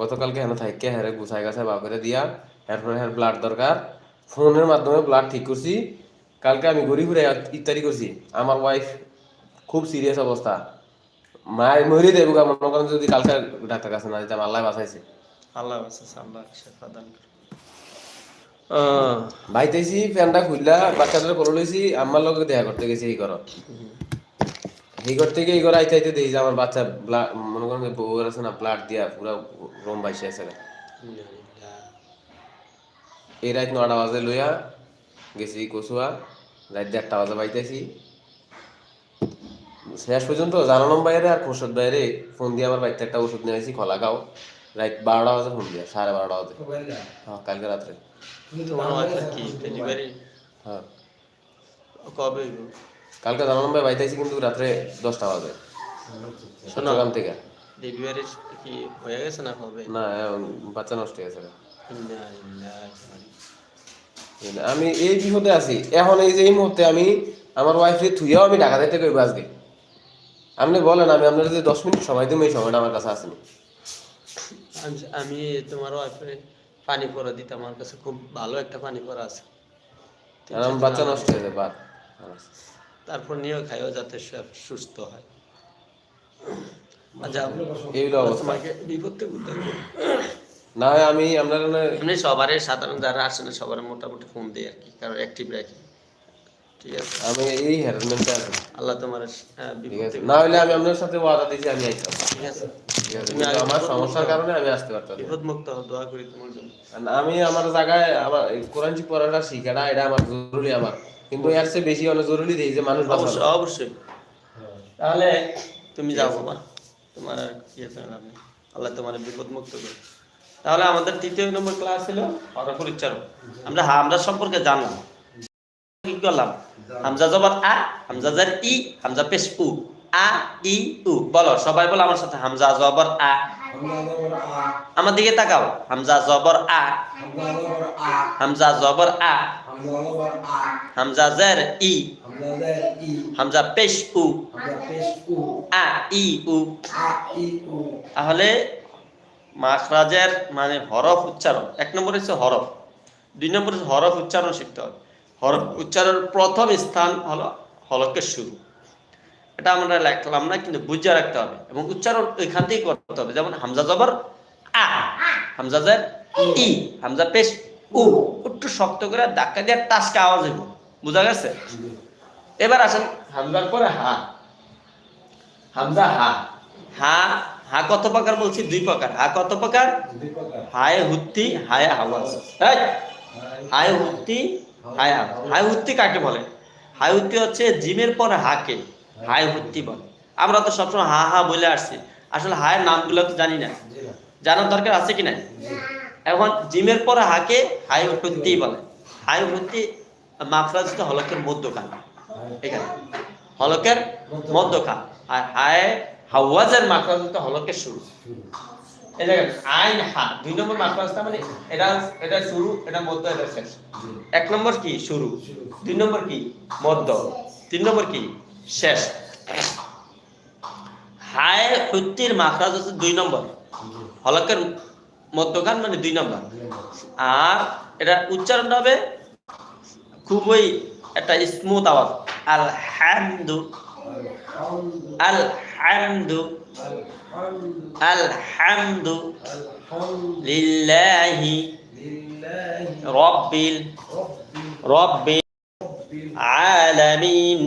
গতকালকে হেন থাইকে হ্যারে গুছাই গাছে বা করে দিয়া এরপরে হ্যার ব্লাড দরকার। ফোনের মাধ্যমে ব্লাড ঠিক করছি। কালকে আমি ঘুরি ঘুরে ইত্যাদি করছি। আমার ওয়াইফ খুব সিরিয়াস অবস্থা। মায়ের মরে দেবো মনে করেন যদি কালকে ডাক্তার কাছে না দিতাম আল্লাহ বাঁচাইছে। আল্লাহ বাঁচাইছে আল্লাহ দান করে ভাইতেছি ফ্যানটা খুললা বাচ্চাদের করে লইছি আমার লগে দেখা করতে গেছি এই ঘর এই ঘর থেকে এই ঘর আইতে আইতে দেখি যে আমার বাচ্চা ব্লাড মনে করেন যে আছে না ব্লাড দিয়া পুরো রোম বাইসে আছে এই রাত নটা বাজে লইয়া গেছি কচুয়া রাত দেড়টা বাজে পাইতেছি। শেষ পর্যন্ত জানালাম বাইরে আর খোরশদ বাইরে ফোন দিয়ে আমার বাড়িতে একটা ওষুধ নিয়ে আসি খোলা খাও রাত বারোটা বাজে ফোন দিয়া সাড়ে বারোটা বাজে। হ্যাঁ কালকে রাত্রে। হ্যাঁ। কবে? কালকে জানালাম ভাই বাইতেছি কিন্তু রাত্রে দশটা বাজে। চট্টগ্রাম থেকে। ডেলিভারি কি হয়ে গেছে না হবে? না বাচ্চা নষ্ট হয়ে গেছে আমি এই বিপদে আছি। এখন এই যে এই মুহূর্তে আমি আমার ওয়াইফে থুইয়াও আমি ঢাকা থেকে কইব আজকে। আপনি বলেন আমি আপনার যে দশ মিনিট সময় দিব এই সময়টা আমার কাছে আসেনি। আমি- আমি তোমার ওয়াইফে পানি পরা দিতে আমার কাছে খুব ভালো একটা পানি পরা আছে। বাচ্চা নষ্ট হয়ে যাবে তারপর নিয়েও খাইও যাতে সে সুস্থ হয়। অবস্থা। তোমাকে না হয় আমি আপনার না- এমনি সবারই সাধারণ যারা সবার মোটামুটি ফোন দিই আর কি কারণ অ্যাক্টিভ রাখি। ঠিক আছে? আমি এই হ্যারাসমেন্টে আছি আল্লাহ তোমার হ্যাঁ, না হলে আমি আপনার সাথে ওয়াদা দিয়েছি আমি আইতাম। ঠিক আছে। আমার সমস্যার কারণে আমি আসতে পারতাম না। বিপদ মুক্ত দোয়া করি তোমার জন্য। আর আমি আমার জায়গায় আমার কোরআন শিখ পড়াটা শিখাটা এটা আমার জরুরি আমার। কিন্তু এর চেয়ে বেশি অনেক জরুরি দেই যে মানুষ অবশ্যই অবশ্যই। তাহলে তুমি যাও বাবা, তোমার কি লাভ নেই। আল্লাহ তোমার বিপদ মুক্ত করে তাহলে আমাদের তৃতীয় নম্বর ক্লাস ছিল হরফুল উচ্চারণ। আমরা হামজা সম্পর্কে জানলাম। কি করলাম? হামজা জবর আ, হামজা জার ই, হামজা পেশ উ, আ, ই, উ। বলো, সবাই বলো আমার সাথে হামজা জবর আ। আমার দিকে তাকাও। হামজা জবর আ। হামজা জবর আ। হামজা জার ই। হামজা পেশ উ। আ, ই, উ। তাহলে মাখরাজের মানে হরফ উচ্চারণ। এক নম্বর হচ্ছে হরফ। দুই নম্বর হচ্ছে হরফ উচ্চারণ শিখতে হবে। হরফ উচ্চারণের প্রথম স্থান হলো হলকের শুরু। এটা আমরা লেখলাম না কিন্তু বুঝে রাখতে হবে এবং উচ্চারণ ওইখান থেকেই করতে হবে। যেমন হামজা জবর আ হামজা জের ই হামজা পেশ উ একটু শক্ত করে ধাক্কা দিয়ে টাসকে আওয়াজ হইব বুঝা গেছে? এবার আসেন হামজার পরে হা হামজা হা। হা হা কত প্রকার বলছি? দুই প্রকার। হা কত প্রকার? হায় হুত্তি হায় আওয়াজ। এই, হায় হুত্তি হায় হায় হুত্তি কাকে বলে? হায় হুত্তি হচ্ছে জিমের পরে হাকে। হায় হুত্তি বলে। আমরা তো সবসময় হা হা বলে আসছি। আসলে হায়ের নামগুলো তো জানি না। জানার দরকার আছে কি না এখন জিমের পরে হাকে হাই হুত্তি বলে। হাই হুত্তি মাফরাজ হচ্ছে হলকের মধ্যখান। এখানে। হলকের মধ্যখান। আর হায় হাওয়াজের মাখরাজ হচ্ছে হলকের শুরু। আইন হা। দুই নম্বর মানে এটা এটা এটা এক নম্বর কি? শুরু। দুই নম্বর কি? মধ্য। তিন নম্বর কি? শেষ। হায় হুত্তির মাখরাজ হচ্ছে দুই নম্বর। হলকের মধ্যখান মানে দুই নম্বর। আর এটা উচ্চারণটা হবে খুবই একটা স্মুথ আওয়াজ। আল হ্যামদু আল আলহামদু। আলহামদু। আলহামদু লিল্লাহি রব্বিল রব্বিল আলামিন।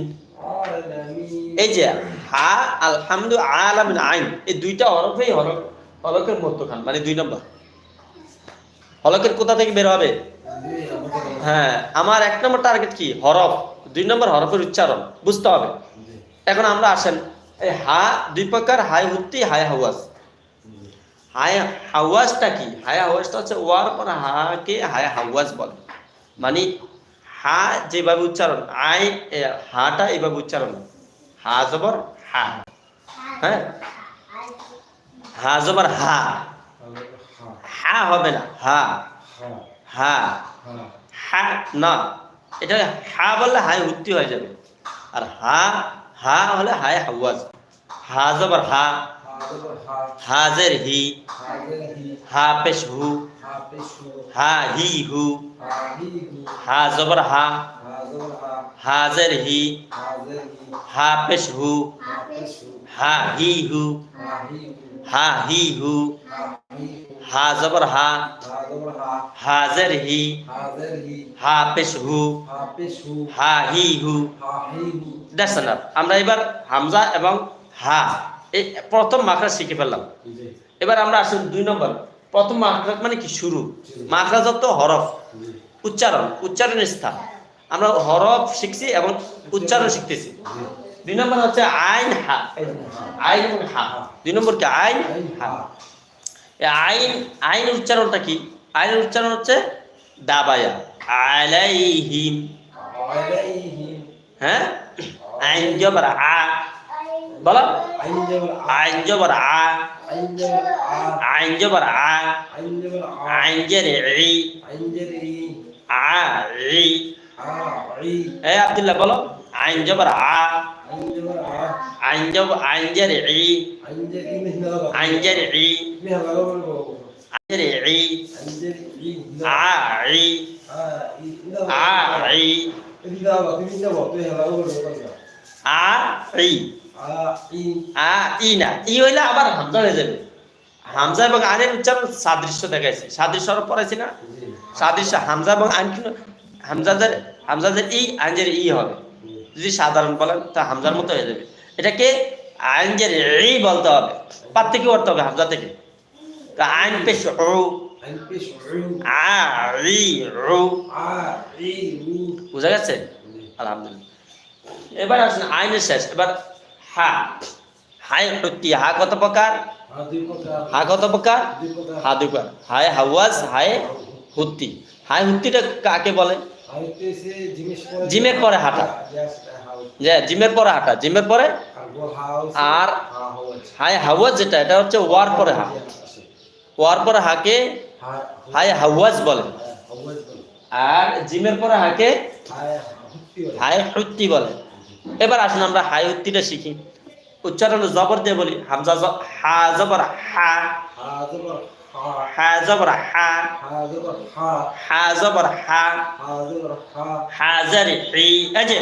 এই যে, হা, আলহামদু আলামিন আইন, এই দুইটা হরফেই হরফ, হলকের মধ্যখান মানে দুই নম্বর। হলকের কোথা থেকে বের হবে? হ্যাঁ আমার এক নম্বর টার্গেট কি? হরফ। দুই নম্বর হরফের উচ্চারণ, বুঝতে হবে। এখন আমরা আসেন, এই হা, দুই প্রকার হাই হুত্তি হাই হাওয়াজ হাই হাওয়াজটা কি? হাই হাওয়াসটা হচ্ছে ওয়ার পর হাকে হাই হাওয়াজ বলে। মানে হা যেভাবে উচ্চারণ, আই হাটা এইভাবে উচ্চারণ। হা জবর হা। হ্যাঁ হা জবর হা। হা হবে না, হা। হা। হা না। এটা হা বললে হাই উত্তি হয়ে যাবে। আর হা হা হলে হায় হাওয়াজ হা জবর হা। হাজের হি। হা পেশ হু। হা হি হু। হা জবর হা। হাজের হি হা পেশ হু, হা হি হু, হা হি হু, হা জবর হা, হাজের হি হা পেশ হু হা হি। হু দ্যাটস আমরা এবার হামজা এবং হা, এই প্রথম মাখরাজ শিখে ফেললাম। এবার আমরা আসুন দুই নম্বর। প্রথম মাখরাজ মানে কি? শুরু। মাখরাজ যত হরফ। উচ্চারণ। উচ্চারণের স্থান। আমরা হরফ শিখছি এবং উচ্চারণ শিখতেছি। দুই নম্বর হচ্ছে আইন হা। আইন হা। দুই নম্বর কি? আইন হা। আইন আইন উচ্চারণটা কি? আইন উচ্চারণ হচ্ছে দাবায়া। আলাইহিম। হ্যাঁ? আইন জবর আ। বলো। আইন জবর আ। আইন জবর আ। আইন জেরে আ। ই এ আব্দুল্লাহ, বলো। আইন জবর আ। আইন জব, আইন জের ই। আইন জের ই। আইন ই। আ ই। আ ই। আ ই। আ, ই না। ই হইলে আবার হামজা হয়ে যাবে। হামজা এবং আনের উচ্চারণ সাদৃশ্য দেখাইছে। সাদৃশ্য পড়াইছি না। সাদৃশ্য হামজা এবং আইন কিন্তু হামজাদের হামজাদের ই আইনজের ই হবে। যদি সাধারণ বলেন তা হামজার মতো হয়ে যাবে। এটাকে আইনজের ই বলতে হবে। পার থেকে করতে হবে হামজা থেকে। তা আইন পেশ বুঝা গেছে? আলহামদুলিল্লাহ। এবার আসুন আইনের শেষ। এবার হা। হাই হত্যি হা কত প্রকার? হা দুই প্রকার। হা কত প্রকার? হা দুই প্রকার। হায় হাওয়াজ হায় হুত্তি হায় হুত্তিটা কাকে বলে? জিমের পরে হাঁটা। জিমের পরে হাঁটা। জিমের পরে? আর গো হাউস আর হা হাউস হায় হাওয়াজ যেটা এটা হচ্ছে ওয়ার পরে হা ওয়ার পরে হাকে হাই হাওয়াজ বলে। আর জিমের পরে হাকে হাই হুত্তি বলে। হুত্তি বলে। এবার আসুন আমরা হাই হুত্তিটা শিখি। উচ্চারণ জবর দিয়ে বলি। হামজা হা জবর হা। হা জবর হা হা জবর হা হা জবর হা হা জবর হা হা জবর হা হাজার হি এই যে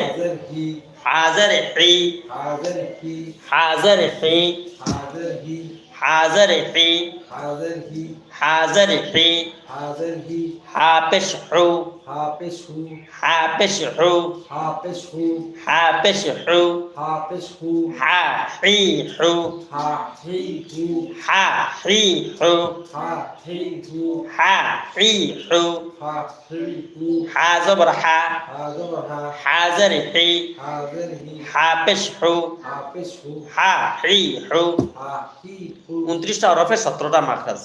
হাজার হি হাজার হি হাজার হি হাজার হি হাজার হি হাজার হি হাজার হি হাজার হি হাজার হি হাফেশ হু হা পেশ হু হাফেশ হু হা হু হু হা হু হা হি হু হা হি হু হা হি হু হা হি হু হা জবর হা হা জবর হা হাজার হি হাজার হি হাফেশ হু হা হু হা হি হু হা হি হু উনত্রিশটা হরফে সতেরোটা মাখরাজ।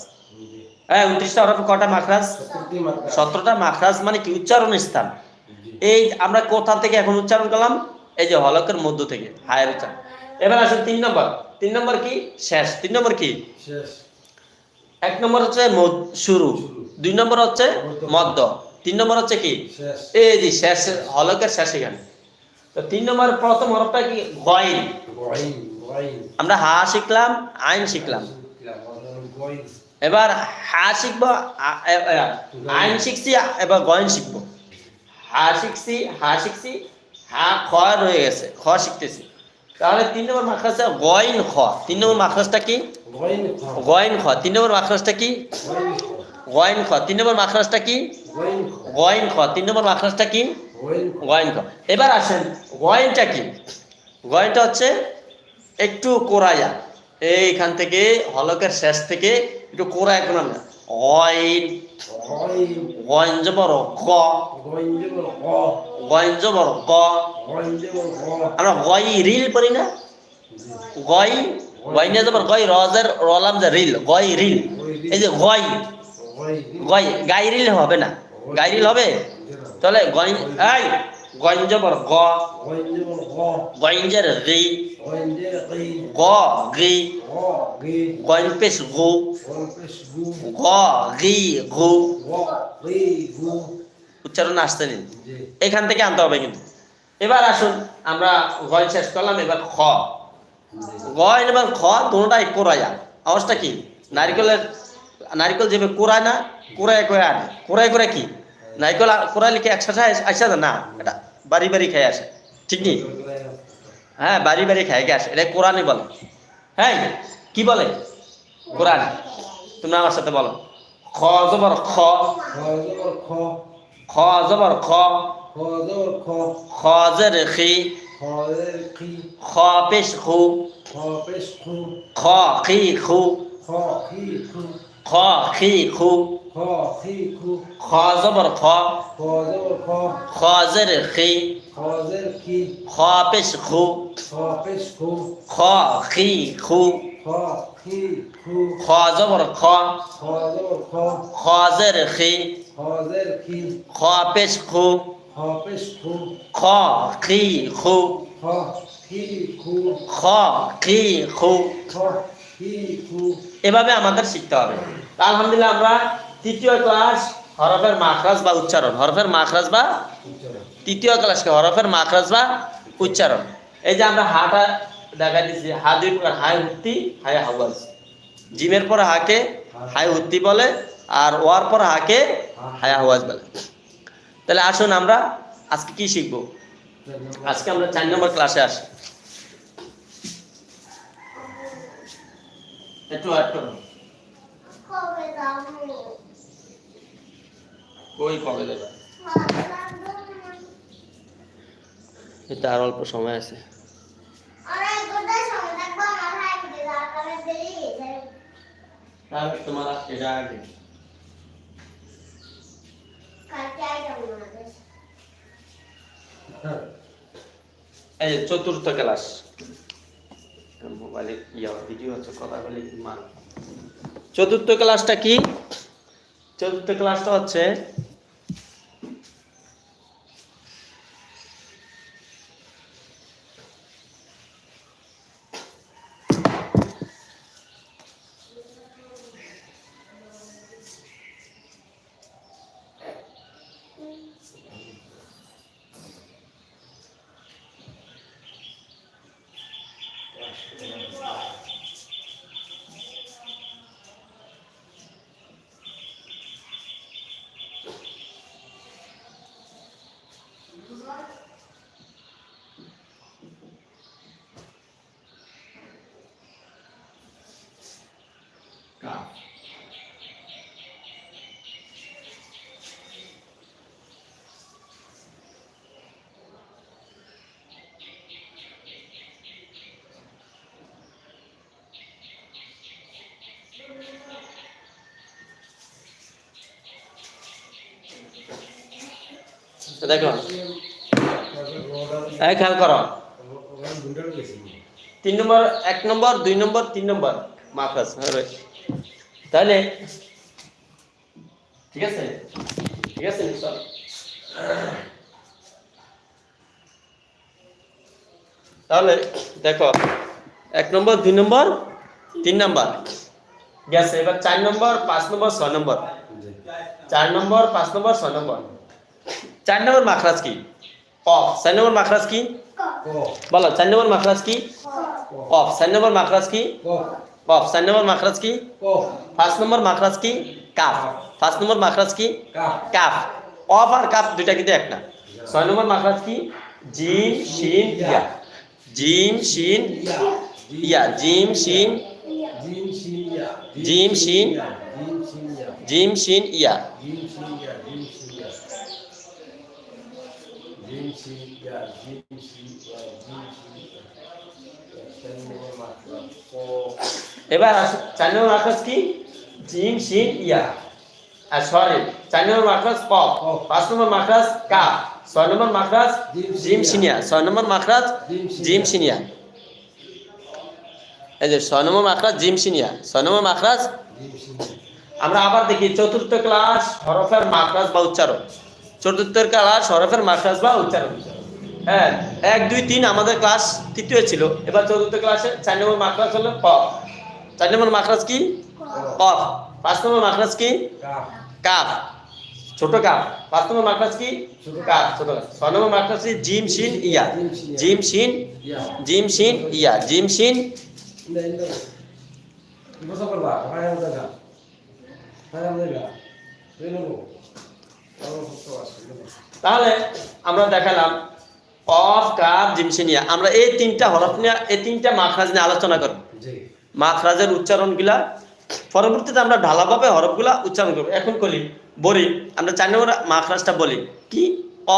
হ্যাঁ উনত্রিশটা হরফে কটা মাখরাজ? সতেরোটা মাখরাজ। মানে কি উচ্চারণ স্থান। এই আমরা কোথা থেকে এখন উচ্চারণ করলাম? এই যে হলকের মধ্য থেকে হায়ের উচ্চারণ। এবার আসুন তিন নম্বর। তিন নম্বর কি? শেষ। তিন নম্বর কি? এক নম্বর হচ্ছে শুরু। দুই নম্বর হচ্ছে মধ্য। তিন নম্বর হচ্ছে কি? এই যে শেষ হলকের শেষ এখানে। তো তিন নম্বর প্রথম হরফটা কি? গয়েন আমরা হা শিখলাম আইন শিখলাম। এবার হা শিখব আইন শিখছি এবার গয়ন শিখব। হা শিখছি হা শিখছি হা খ রয়ে গেছে খ শিখতেছি। তাহলে তিন নম্বর মাখরাজটা গয়ন খ। তিন নম্বর মাখরাজটা কি? গয়ন খ। তিন নম্বর মাখরাজটা কি? গয়ন খ। তিন নম্বর মাখরাজটা কি? গয়ন খ। তিন নম্বর মাখরাজটা কি? গয়ন গয়ন খ। এবার আসেন গয়নটা কি? গয়নটা হচ্ছে একটু কোরাইয়া। এইখান থেকে, হলকের শেষ থেকে একটু কোরা এখন না অইন, গঞ্জ বড় গ। গঞ্জ বড় গ। আমরা গই রিল পড়ি না? গই গই নিয়ে যাবার, গই রজের, রলাম যে রিল, গই রিল। এই যে গই গই, গাই রিল হবে না? গাই রিল হবে? তাহলে গঞ্জ এই, গঞ্জ বড় গ। গঞ্জের রি। গি গ গি গ গি গয়ন পেশ গু গু উচ্চারণ আসতে নিন জি। এখান থেকে আনতে হবে কিন্তু এবার আসুন আমরা গয় শেষ করলাম এবার খ। খ গ এবার খ দুটাই কোরাইয়া আওয়াজটা কি নারিকেলের নারিকেল যেভাবে কোরায় না কোরাই করে আনে কোরাই করে কি নারিকেল আ- লিখে একসাথে আস-? না এটা বাড়ি বাড়ি খেয়ে আসে ঠিক নেই হ্যাঁ বাড়ি বাড়ি খেয়ে আসে? এটা কোরআনে বলে। হ্যাঁ কি বলে? কোরআন। তুমি আমার সাথে বলো। খ জবর খ। খ জবর খ। খ জের খি। খ পেশ খু। খ খি খু। খ খি খু। খ জবর খ। খ জের খি। খজর কি খ পেশ খু খ পেশ খু খ খি খু খ খি খু খ জবর খ খজর খ খ জের খি খজর কি খ পেশ খু খ পেশ খু খ খি খু এভাবে আমাদের শিখতে হবে। আলহামদুলিল্লাহ আমরা তৃতীয় ক্লাস হরফের মাখরাজ বা উচ্চারণ। হরফের মাখরাজ বা তৃতীয় ক্লাসকে হরফের মাখরাজ বা উচ্চারণ। এই যে আমরা হাটা দেখা দিচ্ছি হা দুই প্রকার হাই হুত্তি হাই হাওয়াজ। জিমের পর হাকে হাই হুত্তি বলে আর ওয়ার পর হাকে হাই হাওয়াজ বলে। তাহলে আসুন আমরা আজকে কি শিখব? আজকে আমরা চার নম্বর ক্লাসে আসি। একটু একটু কবে কই কবে দেবে এটা আর অল্প সময় আছে। হয়ে তাহলে তোমার আগে। আইটাম আমাদের এই চতুর্থ ক্লাস। মোবাইলে ইয়া ভিডিও আছে কথা বলে মান চতুর্থ ক্লাসটা কি? চতুর্থ ক্লাসটা হচ্ছে দেখো। এই খেয়াল করো। তিন নম্বর, এক নম্বর, দুই নম্বর, তিন নম্বর। মাফাস তাহলে, ঠিক আছে? ঠিক আছে তাহলে, দেখো, এক নম্বর, দুই নম্বর, তিন নম্বর। গেছে, এবার চার নম্বর, পাঁচ নম্বর, ছয় নম্বর। চার নম্বর, পাঁচ নম্বর, ছয় নম্বর। চার নম্বর মাখরাজ কি? অফ চার নম্বর মাখরাজ কি? বলো চার নম্বর মাখরাজ কি? অফ চার নম্বর মাখরাজ কি? অফ চার নম্বর মাখরাজ কি? ক। পাঁচ নম্বর মাখরাজ কি? কাফ। পাঁচ নম্বর মাখরাজ কি? কাফ। অফ আর কাফ দুইটা কিন্তু এক না। ছয় নম্বর মাখরাজ কি? জিম শিন ইয়া। জিম শিন ইয়া। জিম শিন জিম শিন জিম শিন ইয়া জিম সিনিয়া জিম সিনিয়া ক এবার চার নম্বর মাখরাজ কি জিম শিন ইয়া আর সরি চার নম্বর মাখরাজ কফ। পাঁচ নম্বর মাখরাজ কা ছয় নম্বর মাখরাজ জিম সিনিয়া ছয় নম্বর মাখরাজ জিম জিম সিনিয়া এই যে ছয় নম্বর মাখরাজ জিম সিনিয়া ছয় নম্বর মাখরাজ আমরা আবার দেখি চতুর্থ ক্লাস হরফের মাখরাজ বা উচ্চারণ। চতুর্থ ক্লাস সরফের মাখরাজ বা উচ্চারণ। হ্যাঁ এক দুই তিন আমাদের ক্লাস তৃতীয় ছিল। এবার চতুর্থ ক্লাসে চার নম্বর মাখরাজ হলো কফ চার নম্বর মাখরাজ কি? কফ পাঁচ নম্বর মাখরাজ কি? কাফ। ছোট কাপ পাঁচ নম্বর মার্কাস কি? কাপ ছোট কাপ ছয় নম্বর মার্কাস কি? জিম শিন ইয়া। জিম শিন জিম শিন ইয়া। জিম শিন করবা তাহলে আমরা দেখালাম অফ কাপ জিম শিন আমরা এই তিনটা হরফ নিয়ে এই তিনটা মাখরাজ নিয়ে আলোচনা করব। মাখরাজের উচ্চারণগুলা পরবর্তীতে আমরা ঢালাভাবে হরফগুলা উচ্চারণ করব। এখন বলি বলি আমরা চার নম্বর মাখরাজটা বলি। কি?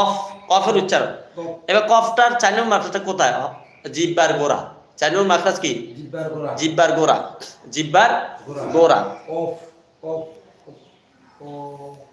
অফ কফের উচ্চারণ। এবার কফটার চার নম্বর মাখরাজটা কোথায়? জিব্বার গোড়া। চার নম্বর মাখরাজ কি? জিব্বার করা গোড়া। জিব্বার গোড়া। অফ অফ করা